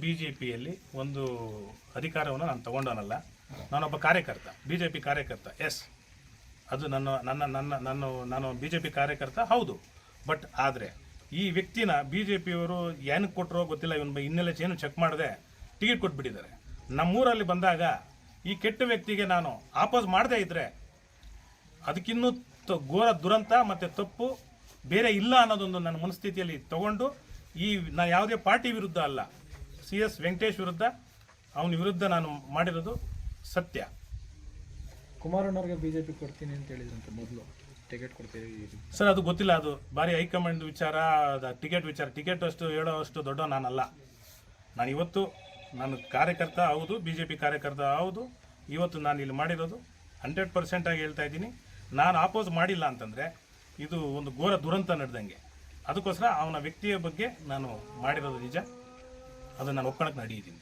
B J ಪಿಯಲ್ಲಿ ಒಂದು ಅಧಿಕಾರವನ್ನು ನಾನು ತಗೊಂಡವನಲ್ಲ ನಾನೊಬ್ಬ ಕಾರ್ಯಕರ್ತ ಬಿ ಜೆ ಪಿ ಕಾರ್ಯಕರ್ತ, ಎಸ್. ಅದು ನನ್ನ ನನ್ನ ನನ್ನ ನನ್ನ ನಾನು ಬಿ ಜೆ ಪಿ ಕಾರ್ಯಕರ್ತ, ಹೌದು. ಬಟ್ ಆದರೆ ಈ ವ್ಯಕ್ತಿನ ಬಿ ಜೆ ಪಿಯವರು ಏನಕ್ಕೆ ಕೊಟ್ಟರೋ ಗೊತ್ತಿಲ್ಲ, ಇವನ್ ಹಿನ್ನೆಲೆ ಏನು ಚೆಕ್ ಮಾಡದೆ, ಟಿಕೆಟ್ ಕೊಟ್ಬಿಟ್ಟಿದ್ದಾರೆ. ನಮ್ಮೂರಲ್ಲಿ ಬಂದಾಗ ಈ ಕೆಟ್ಟ ವ್ಯಕ್ತಿಗೆ ನಾನು ಆಪೋಸ್ ಮಾಡದೇ ಇದ್ದರೆ ಅದಕ್ಕಿನ್ನೂ ತ- ಘೋರ ದುರಂತ ಮತ್ತು ತಪ್ಪು ಬೇರೆ ಇಲ್ಲ ಅನ್ನೋದೊಂದು ನನ್ನ ಮನಸ್ಥಿತಿಯಲ್ಲಿ ತಗೊಂಡು ಈ ನಾ, ಯಾವುದೇ ಪಾರ್ಟಿ ವಿರುದ್ಧ ಅಲ್ಲ ಸಿ ಎಸ್ ವೆಂಕಟೇಶ್ ವಿರುದ್ಧ ಅವನ ವಿರುದ್ಧ ನಾನು ಮಾಡಿರೋದು ಸತ್ಯ. ಕುಮಾರಣ್ಣವ್ರಿಗೆ ಬಿಜೆಪಿ ಕೊಡ್ತೀನಿ ಅಂತ ಹೇಳಿದ್ರಂತೆ ಮೊದಲು. ಟಿಕೆಟ್ ಕೊಡ್ತೀವಿ ಸರ್ ಅದು ಗೊತ್ತಿಲ್ಲ ಅದು ಭಾರಿ ಹೈಕಮಾಂಡ್ ವಿಚಾರ ಟಿಕೆಟ್ ವಿಚಾರ. ಟಿಕೆಟ್ ಅಷ್ಟು ಹೇಳೋ ಅಷ್ಟು ದೊಡ್ಡ ನಾನಲ್ಲ. ನಾನು ಇವತ್ತು ನಾನು ಕಾರ್ಯಕರ್ತ ಹೌದು ಬಿ ಜೆ ಪಿ ಕಾರ್ಯಕರ್ತ ಹೌದು. ಇವತ್ತು ನಾನು ಇಲ್ಲಿ ಮಾಡಿರೋದು ಹಂಡ್ರೆಡ್ ಪರ್ಸೆಂಟಾಗಿ ಹೇಳ್ತಾ ಇದ್ದೀನಿ. ನಾನು ಆಪೋಸ್ ಮಾಡಿಲ್ಲ ಅಂತಂದರೆ ಇದು ಒಂದು ಘೋರ ದುರಂತ ನಡೆದಂಗೆ. ಅದಕ್ಕೋಸ್ಕರ ಅವನ ವ್ಯಕ್ತಿಯ ಬಗ್ಗೆ ನಾನು ಮಾಡಿರೋದು ನಿಜ. ಅದು ನಾನು ಒಪ್ಕೊಳಕ್ಕೆ ನಡೆಯಿದ್ದೀನಿ